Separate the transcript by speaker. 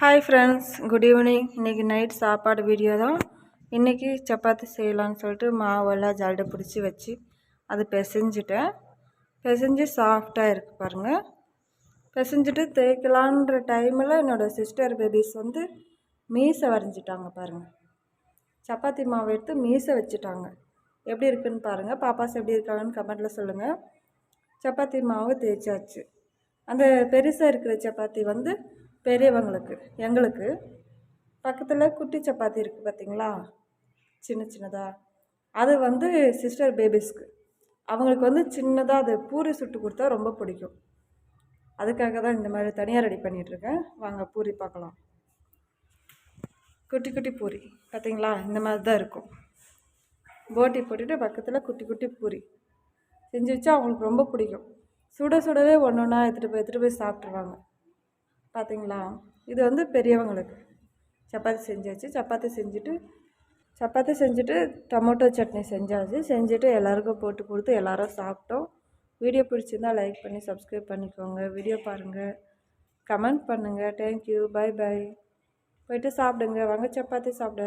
Speaker 1: Hi friends good evening இன்றைக்கி night சாப்பாடு video தான். இன்றைக்கி சப்பாத்தி செய்யலான்னு சொல்லிட்டு மாவெல்லாம் ஜல்லடை பிடிச்சி வச்சு அது பிசைஞ்சிட்டேன். பிசைஞ்சு சாஃப்டாக இருக்குது பாருங்கள் பிசைஞ்சிட்டு தேய்க்கலான்ற டைமில் என்னோடய சிஸ்டர் பேபிஸ் வந்து மீசை வரைஞ்சிட்டாங்க பாருங்கள் சப்பாத்தி மாவு எடுத்து மீசை வச்சுட்டாங்க. எப்படி இருக்குன்னு பாருங்கள் பாப்பாஸ் எப்படி இருக்காங்கன்னு கமெண்ட்டில் சொல்லுங்கள் சப்பாத்தி மாவு தேய்ச்சாச்சு. அந்த பெருசாக இருக்கிற சப்பாத்தி வந்து பெரியவங்களுக்கு எங்களுக்கு பக்கத்தில் குட்டி சப்பாத்தி இருக்குது பார்த்தீங்களா சின்ன சின்னதாக அது வந்து சிஸ்டர் பேபிஸ்க்கு அவங்களுக்கு வந்து சின்னதாக அது பூரி சுட்டு கொடுத்தா ரொம்ப பிடிக்கும். அதுக்காக தான் இந்த மாதிரி தனியாக ரெடி பண்ணிகிட்ருக்கேன் வாங்க பூரி பார்க்கலாம். குட்டி குட்டி பூரி பார்த்தீங்களா இந்த மாதிரி தான் இருக்கும். போட்டி போட்டுட்டு பக்கத்தில் குட்டி குட்டி பூரி. செஞ்சு வச்சா அவங்களுக்கு ரொம்ப பிடிக்கும். சுட சுடவே ஒன்று ஒன்றா எடுத்துகிட்டு போய் எடுத்துகிட்டு போய் சாப்பிட்ருவாங்க பார்த்திங்களா இது வந்து பெரியவங்களுக்கு. சப்பாத்தி செஞ்சாச்சு. சப்பாத்தி செஞ்சுட்டு சப்பாத்தி செஞ்சுட்டு டொமேட்டோ சட்னி செஞ்சாச்சு. செஞ்சுட்டு எல்லாருக்கும் போட்டு கொடுத்து எல்லோரும் சாப்பிட்டோம். வீடியோ பிடிச்சிருந்தால் லைக் பண்ணி சப்ஸ்கிரைப் பண்ணிக்கோங்க. வீடியோ பாருங்கள் கமெண்ட் பண்ணுங்கள் தேங்க்யூ பாய் பாய் போயிட்டு சாப்பிடுங்க. வாங்க சப்பாத்தி சாப்பிட.